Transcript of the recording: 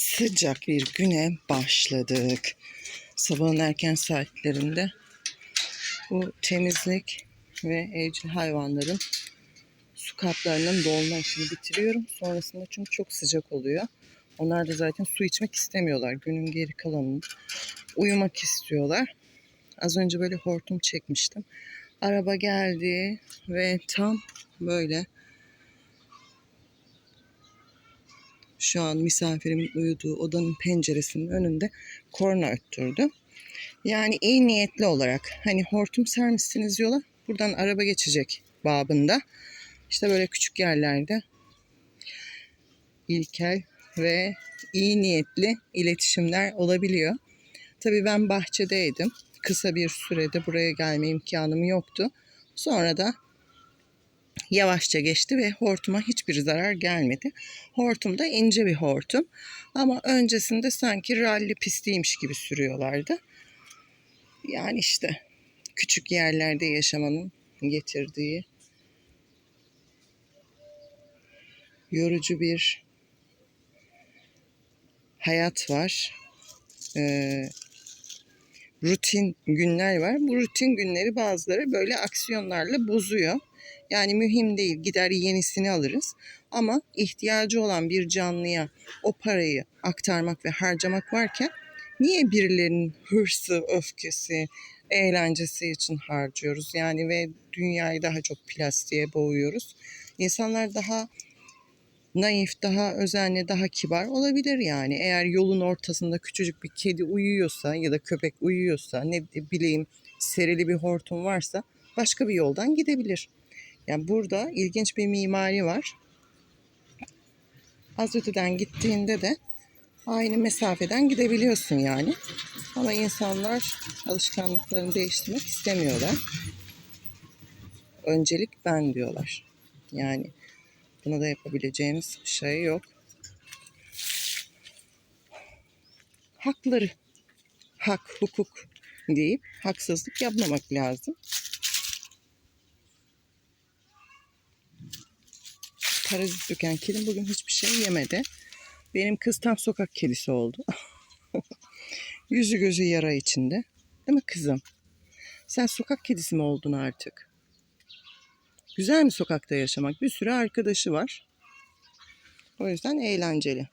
sıcak bir güne başladık. Sabahın erken saatlerinde bu temizlik ve evcil hayvanların su kaplarının dolma işini bitiriyorum. Sonrasında çünkü çok sıcak oluyor. Onlar da zaten su içmek istemiyorlar. Günün geri kalanını uyumak istiyorlar. Az önce böyle hortum çekmiştim. Araba geldi ve tam böyle şu an misafirimin uyuduğu odanın penceresinin önünde korna öttürdü. Yani iyi niyetli olarak hani hortum sermişsiniz yola buradan araba geçecek babında. İşte böyle küçük yerlerde ilkel ve iyi niyetli iletişimler olabiliyor. Tabii ben bahçedeydim. Kısa bir sürede buraya gelme imkanım yoktu. Sonra da yavaşça geçti ve hortuma hiçbir zarar gelmedi. Hortum da ince bir hortum. Ama öncesinde sanki ralli pistiymiş gibi sürüyorlardı. Yani işte küçük yerlerde yaşamanın getirdiği yorucu bir hayat var. Ee, rutin günler var. Bu rutin günleri bazıları böyle aksiyonlarla bozuyor. Yani mühim değil gider yenisini alırız. Ama ihtiyacı olan bir canlıya o parayı aktarmak ve harcamak varken niye birilerinin hırsı, öfkesi, eğlencesi için harcıyoruz? Yani ve dünyayı daha çok plastiğe boğuyoruz. İnsanlar daha naif, daha özenli, daha kibar olabilir yani. Eğer yolun ortasında küçücük bir kedi uyuyorsa ya da köpek uyuyorsa ne bileyim serili bir hortum varsa başka bir yoldan gidebilir. Yani burada ilginç bir mimari var. Az öteden gittiğinde de aynı mesafeden gidebiliyorsun yani. Ama insanlar alışkanlıklarını değiştirmek istemiyorlar. Öncelik ben diyorlar. Yani buna da yapabileceğimiz bir şey yok. Hakları, hak, hukuk deyip haksızlık yapmamak lazım. Parazit döken kedim bugün hiçbir şey yemedi. Benim kız tam sokak kedisi oldu. Yüzü gözü yara içinde. Değil mi kızım? Sen sokak kedisi mi oldun artık? Güzel mi sokakta yaşamak? Bir sürü arkadaşı var. O yüzden eğlenceli.